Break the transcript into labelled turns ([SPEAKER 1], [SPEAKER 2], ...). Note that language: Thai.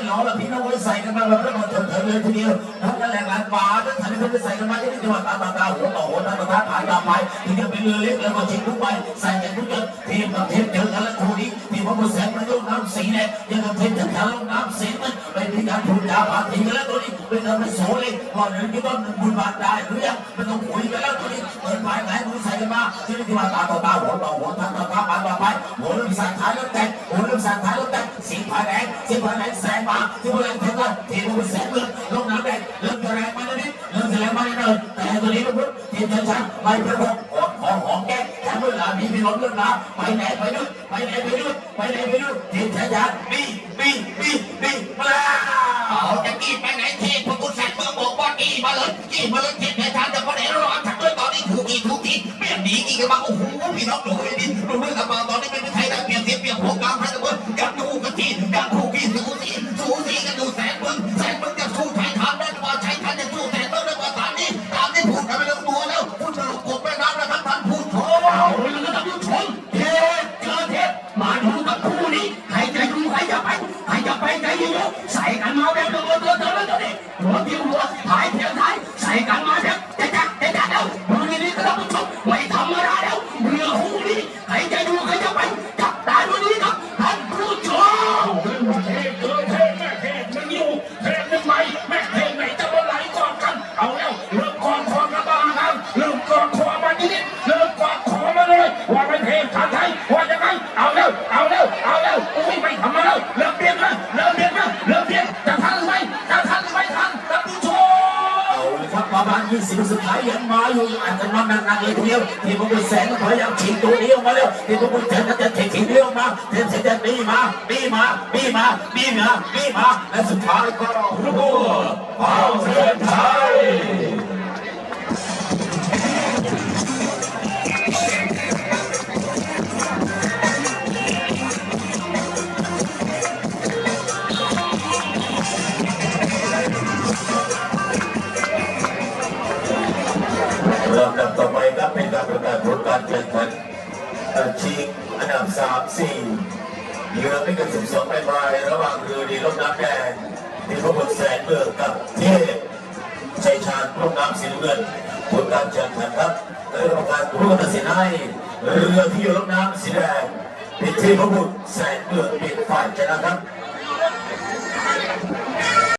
[SPEAKER 1] ไว้องใส่กันมาแบบระเบิดเถิดเลยทีเดียวทั้งนั้นแหละหลานป่าทั้งทันทีใส่กันมาที่นี่จังหวัดตาตาตาหัวต่อหัวตาตาผายตาไปทีเดียวเป็นเรือเล็กแล้วก็ชิงทุกไปใส่กันทุกอย่างทีมกับทีมเจอกันแล้วคู่นี้ทีมพระบุษแสงมันลงน้ำสีแดงยังกับทีมจักรลงน้ำสีมันเป็นที่การถูกยาผ่าทีกันแล้วตัวนี้เป็นการไปโสเลยก่อนหนึ่งที่ต้นหนึ่งบุญบาทได้หรือยังไม่ต้องคุยกันแล้วตัวนี้เปิดไม้ไหนมือใส่กันมาที่นี่ที่ว่าตาต่อตาหัวต่อหัวตาตาปานต่อไปหัวเริ่มสั่นท้ายเริ่มแตกหัวเริ่มสั่นท้ายเริ่ม แตกสีผาแดงสีผาแดงแสงมาที่พลังเทวันทีมพระบุษแสงเลือดลงน้ำแดงเริ่มจะแรงมาแล้วนิดเริ่มจะแรงมานิดหน่อยแต่ตัวนี้มันพุ่งทีมชันชันไปเพื่อของของของแก้แถมเวลามีมีรถเรื่องมาไปไหนไปนู่นไปไหนไปนู่นไปไหนไปนู่นทีมชันชันบีบีบีบีมา
[SPEAKER 2] เอาจะกี้ไปไหนเทพกุศลเมืองบอกว่ากี้มาเลยกี้มาเลยเทพในทางจะพอไหนร้อนถักด้วยตอนนี้ถูกกี่ถูกทีเปลี่ยนดีกี่กันมาโอ้โหพี่น้องดูให้ดี อยู่ใส่กั ประ
[SPEAKER 3] มา
[SPEAKER 1] ณ20สุดท้ายยังมาอยู่อาจจะมาหนักๆเลยทีเดียวที่พวกคุณแสงพยายามฉีกตัวนี้ออกมาแล้วที่พวกคุณแสงก็จะฉีกทีนี้ออกมาเทมเสด็จบีมาบีมาบีมาบีมาบีมาและสุดท้ายก็รู้เผ่าเสียไทย ลำดับต่อไปครับเป็นการประกาศผลการแข่งขันชีพอันดับสามสี่เรือไม่เกินสิบสองใบไม้ระหว่างเรือดีลมน้ำแดงที่พบุตรแสนเมืองกับเทพชัยชาญลมน้ำสีเงินผลการแข่งขันครับและกรรมการผู้ตัดสินให้เรือที่ลมน้ำสีแดงเป็นเทพบุตรแสนเมืองเป็นฝ่ายชนะครับ